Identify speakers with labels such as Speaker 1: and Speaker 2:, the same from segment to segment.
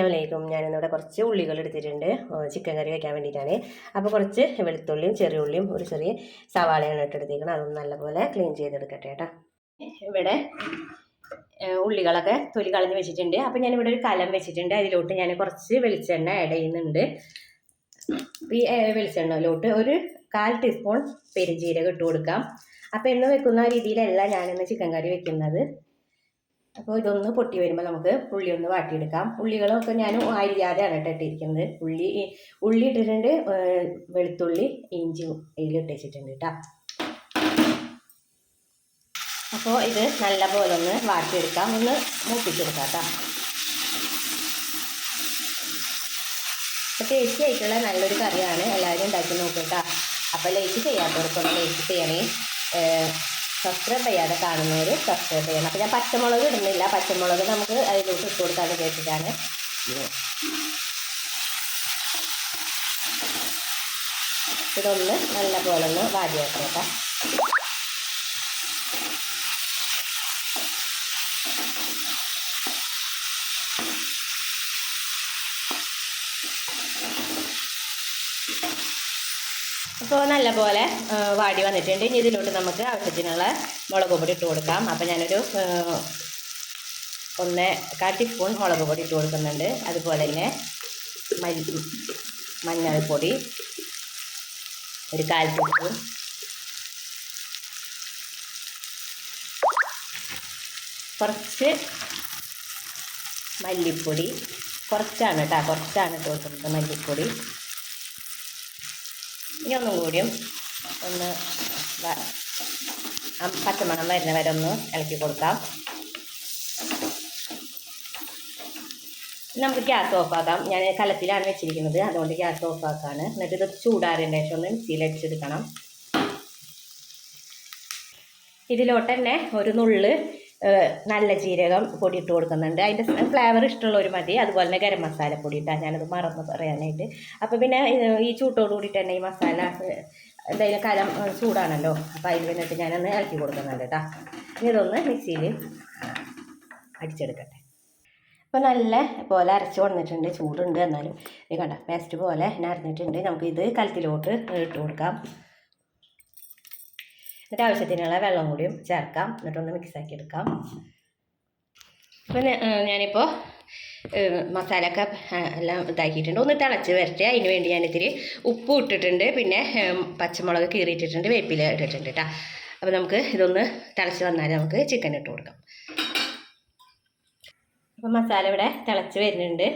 Speaker 1: അലൈക്കും ഞാനിന്നിവിടെ കുറച്ച് ഉള്ളികൾ എടുത്തിട്ടുണ്ട്. ചിക്കൻ കറി വയ്ക്കാൻ വേണ്ടിയിട്ടാണ്. അപ്പോൾ കുറച്ച് വെളുത്തുള്ളിയും ചെറിയ ഉള്ളിയും ഒരു ചെറിയ സവാളയാണ് ഇട്ടെടുത്തേക്കണം അതൊന്ന് നല്ലപോലെ ക്ലീൻ ചെയ്തെടുക്കട്ടെ കേട്ടോ. ഇവിടെ ഉള്ളികളൊക്കെ തൊലി കളഞ്ഞ് വെച്ചിട്ടുണ്ട്. അപ്പോൾ ഞാനിവിടെ ഒരു കലം വെച്ചിട്ടുണ്ട്. അതിലോട്ട് ഞാൻ കുറച്ച് വെളിച്ചെണ്ണ ആഡ് ചെയ്യുന്നുണ്ട്. ഈ വെളിച്ചെണ്ണയിലോട്ട് ഒരു കാൽ ടീസ്പൂൺ പെരുംജീരകം ഇട്ട് കൊടുക്കാം. അപ്പോൾ എന്ന് വെക്കുന്ന രീതിയിലല്ല ഞാനിന്ന് ചിക്കൻ കറി വെക്കുന്നത്. അപ്പോൾ ഇതൊന്ന് പൊട്ടി വരുമ്പോൾ നമുക്ക് ഉള്ളി ഒന്ന് വാട്ടിയെടുക്കാം. ഉള്ളികളൊക്കെ ഞാൻ അരിയാതെയാണ് കേട്ടോ ഇട്ടിരിക്കുന്നത്. ഉള്ളി ഉള്ളി ഇട്ടിട്ടുണ്ട് വെളുത്തുള്ളി ഇഞ്ചി ഇതിലിട്ട് വെച്ചിട്ടുണ്ട് കേട്ടോ. അപ്പോൾ ഇത് നല്ല പോലെ ഒന്ന് വാട്ടിയെടുക്കാം. ഒന്ന് മൂപ്പിച്ചെടുക്കാം കേട്ടോ. അപ്പോൾ ടേസ്റ്റി ആയിട്ടുള്ള നല്ലൊരു കറിയാണ് എല്ലാവരും ഉണ്ടാക്കി നോക്കുക അപ്പോൾ ലേറ്റ് ചെയ്യാത്തവർക്കൊന്ന് ലേറ്റ് ചെയ്യണേ. സബ്സ്ക്രൈബ് ചെയ്യാതെ കാണുന്നവർ സബ്സ്ക്രൈബ് ചെയ്യണം. അപ്പോൾ ഞാൻ പച്ചമുളക് ഇടുന്നില്ല. പച്ചമുളക് നമുക്ക് അതിലോട്ട് ഇട്ട് കൊടുക്കാതെ വിചാരിച്ചിട്ടാണ്. ഇതൊന്ന് നല്ല പോലെ ഒന്ന് വാടി അപ്പോൾ നല്ലപോലെ വാടി വന്നിട്ടുണ്ട്. ഇനി ഇതിലോട്ട് നമുക്ക് ആവശ്യത്തിനുള്ള മുളക് പൊടി ഇട്ട് കൊടുക്കാം. അപ്പോൾ ഞാനൊരു ഒന്ന് കാൽ ടീസ്പൂൺ മുളക് പൊടി ഇട്ട് കൊടുക്കുന്നുണ്ട്. അതുപോലെ തന്നെ മഞ്ഞൾപ്പൊടി ഒരു കാൽ ടീസ്പൂൺ. കുറച്ച് മല്ലിപ്പൊടി. കുറച്ചാണ് കേട്ടോ. കുറച്ചാണ് ഇട്ട് കൊടുക്കുന്നത് മല്ലിപ്പൊടി. ഇനി ഒന്നും കൂടിയും ഒന്ന് പച്ചമണം വരുന്ന വരെ ഒന്ന് ഇളക്കി കൊടുക്കാം. നമുക്ക് ഗ്യാസ് ഓഫാക്കാം. ഞാൻ കലത്തിലാണ് വെച്ചിരിക്കുന്നത്. അതുകൊണ്ട് ഗ്യാസ് ഓഫാക്കാണ്. എന്നിട്ട് ഇത് ചൂടാറിന്റെ ശേഷം ഒന്ന് മിക്സിയിൽ അടിച്ചെടുക്കണം. ഇതിലോട്ട് തന്നെ ഒരു നുള്ള് നല്ല ജീരകം പൊടി ഇട്ട് കൊടുക്കുന്നുണ്ട്. അതിന്റെ ഫ്ലേവർ ഇഷ്ടമുള്ളവർ മതി. അതുപോലെ തന്നെ ഗരം മസാല പൊടി ഇട്ടാൽ ഞാനത് മറന്ന് പറയാനായിട്ട്. അപ്പോൾ പിന്നെ ഈ ചൂട്ടോട് കൂടിയിട്ട് തന്നെ ഈ മസാല എന്തായാലും കലം ചൂടാണല്ലോ. അപ്പോൾ അതിൽ വന്നിട്ട് ഞാനൊന്ന് ഇളക്കി കൊടുക്കുന്നുണ്ട് കേട്ടോ ഇനി ഇതൊന്ന് മിക്സിയിൽ അടിച്ചെടുക്കട്ടെ. അപ്പോൾ നല്ല പോലെ അരച്ച് കൊണ്ടിട്ടുണ്ട് ചൂടുണ്ട് എന്നാലും. ഇത് കണ്ട? പേസ്റ്റ് പോലെ ഞാൻ അരഞ്ഞിട്ടുണ്ട്. നമുക്ക് ഇത് കലത്തിലോട്ട് ഇട്ട് കൊടുക്കാം. എന്നിട്ട് ആവശ്യത്തിനുള്ള വെള്ളം കൂടിയും ചേർക്കാം. എന്നിട്ടൊന്ന് മിക്സ് ആക്കി എടുക്കാം. പിന്നെ ഞാനിപ്പോൾ മസാല ഒക്കെ എല്ലാം ഇതാക്കിയിട്ടുണ്ട്. ഒന്ന് തിളച്ച് വരട്ടെ. അതിന് വേണ്ടി ഞാൻ ഞാനിത്തിരി ഉപ്പ് ഇട്ടിട്ടുണ്ട്. പിന്നെ പച്ചമുളക് കീറിയിട്ടിട്ടുണ്ട്. വേപ്പില ഇട്ടിട്ടുണ്ട് കേട്ടോ അപ്പോൾ നമുക്ക് ഇതൊന്ന് തിളച്ച് വന്നാൽ നമുക്ക് ചിക്കൻ ഇട്ട് കൊടുക്കാം. അപ്പോൾ മസാല ഇവിടെ തിളച്ച് വരുന്നുണ്ട്.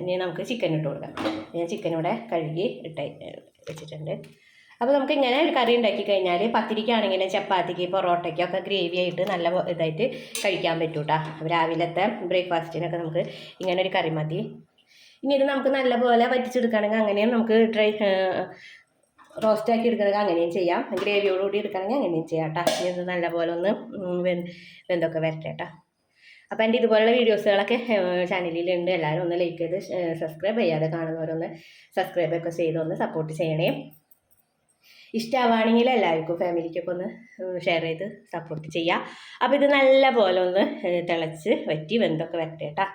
Speaker 1: ഇനി നമുക്ക് ചിക്കൻ ഇട്ട് കൊടുക്കാം. ഞാൻ ചിക്കൻ ഇവിടെ കഴുകി ഇട്ട് വെച്ചിട്ടുണ്ട്. അപ്പോൾ നമുക്ക് ഇങ്ങനെ ഒരു കറി ഉണ്ടാക്കി കഴിഞ്ഞാൽ പത്തിരിക്കാണെങ്കിലും ചപ്പാത്തിക്ക് പൊറോട്ടയ്ക്കൊക്കെ ഗ്രേവി ആയിട്ട് നല്ല ഇതായിട്ട് കഴിക്കാൻ പറ്റും കേട്ടോ രാവിലത്തെ ബ്രേക്ക്ഫാസ്റ്റിനൊക്കെ നമുക്ക് ഇങ്ങനെ ഒരു കറി മതി. ഇനി ഇത് നമുക്ക് നല്ലപോലെ വറ്റിച്ചെടുക്കുകയാണെങ്കിൽ അങ്ങനെയും നമുക്ക് ഡ്രൈ റോസ്റ്റ് ആക്കി എടുക്കണമെങ്കിൽ അങ്ങനെയും ചെയ്യാം. ഗ്രേവിയോടുകൂടി എടുക്കണമെങ്കിൽ അങ്ങനെയും ചെയ്യാം കേട്ടോ ഇനി ഇത് നല്ലപോലെ ഒന്ന് വെന്തൊക്കെ വരട്ടെ കേട്ടോ അപ്പോൾ എന്റെ ഇതുപോലുള്ള വീഡിയോസുകളൊക്കെ ചാനലിലുണ്ട്. എല്ലാവരും ഒന്ന് ലൈക്ക് ചെയ്ത് സബ്സ്ക്രൈബ് ചെയ്യാതെ കാണുന്നവരൊന്ന് സബ്സ്ക്രൈബ് ഒക്കെ ചെയ്ത് ഒന്ന് സപ്പോർട്ട് ചെയ്യണേ. ഇഷ്ടമാവുകയാണെങ്കിൽ എല്ലാവർക്കും ഫാമിലിക്കൊക്കെ ഒന്ന് ഷെയർ ചെയ്ത് സപ്പോർട്ട് ചെയ്യാം. അപ്പോൾ ഇത് നല്ല പോലെ ഒന്ന് തിളച്ച് വറ്റി വെന്തൊക്കെ വരട്ടെ കേട്ടോ.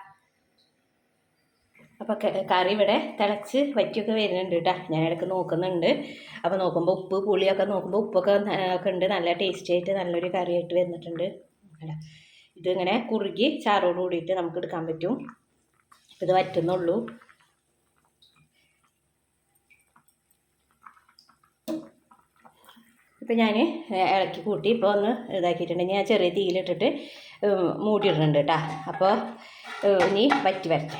Speaker 1: അപ്പോൾ കറി ഇവിടെ തിളച്ച് വറ്റിയൊക്കെ വരുന്നുണ്ട് കേട്ടോ. ഞാൻ ഇടയ്ക്ക് നോക്കുന്നുണ്ട്. അപ്പോൾ നോക്കുമ്പോൾ ഉപ്പ് പുളിയൊക്കെ നോക്കുമ്പോൾ ഉപ്പൊക്കെ ഒക്കെ ഉണ്ട്. നല്ല ടേസ്റ്റി ആയിട്ട് നല്ലൊരു കറിയായിട്ട് വന്നിട്ടുണ്ട്. ഇതിങ്ങനെ കുറുകി ചാറോട് കൂടിയിട്ട് നമുക്ക് എടുക്കാൻ പറ്റും. ഇത് വറ്റുന്നുള്ളൂ. ഇപ്പം ഞാൻ ഇളക്കി കൂട്ടി ഇപ്പോൾ ഒന്ന് ഇതാക്കിയിട്ടുണ്ട്. ഞാൻ ചെറിയ തീയിലിട്ടിട്ട് മൂടിയിടുന്നുണ്ട് കേട്ടോ. അപ്പോൾ ഇനി വറ്റി വരട്ടെ.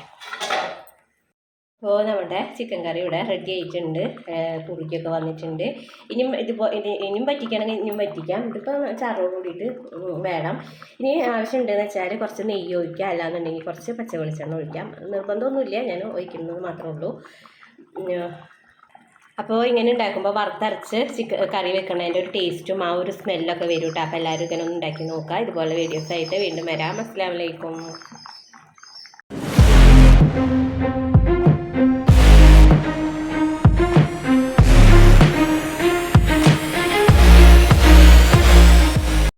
Speaker 1: അപ്പോൾ നമ്മുടെ ചിക്കൻ കറി ഇവിടെ റെഡി ആയിട്ടുണ്ട്. കുറുക്കിയൊക്കെ വന്നിട്ടുണ്ട്. ഇനിയും ഇതിപ്പോൾ ഇത് ഇനിയും പറ്റിക്കണമെങ്കിൽ ഇനിയും പറ്റിക്കാം ഇതിപ്പോൾ ചാറോട് കൂടിയിട്ട് വേണം. ഇനി ആവശ്യമുണ്ടെന്ന് വെച്ചാൽ കുറച്ച് നെയ്യ് ഒഴിക്കാം. അല്ലാന്നുണ്ടെങ്കിൽ കുറച്ച് പച്ച വെളിച്ചെണ്ണ ഒഴിക്കാം. നിർബന്ധമൊന്നുമില്ല. ഞാൻ ഒഴിക്കുന്നത് മാത്രമേ ഉള്ളൂ. അപ്പോൾ ഇങ്ങനെ ഉണ്ടാക്കുമ്പോൾ വറുത്തരച്ച് ചിക്കൻ കറി വെക്കണതിന്റെ ഒരു ടേസ്റ്റും ആ ഒരു സ്മെല്ലൊക്കെ വരും കേട്ടോ അപ്പോൾ എല്ലാവരും ഇങ്ങനെ ഒന്ന് ഉണ്ടാക്കി നോക്കുക. ഇതുപോലെ വീഡിയോസ് ആയിട്ട് വീണ്ടും വരാം. അസ്സാം വലൈക്കും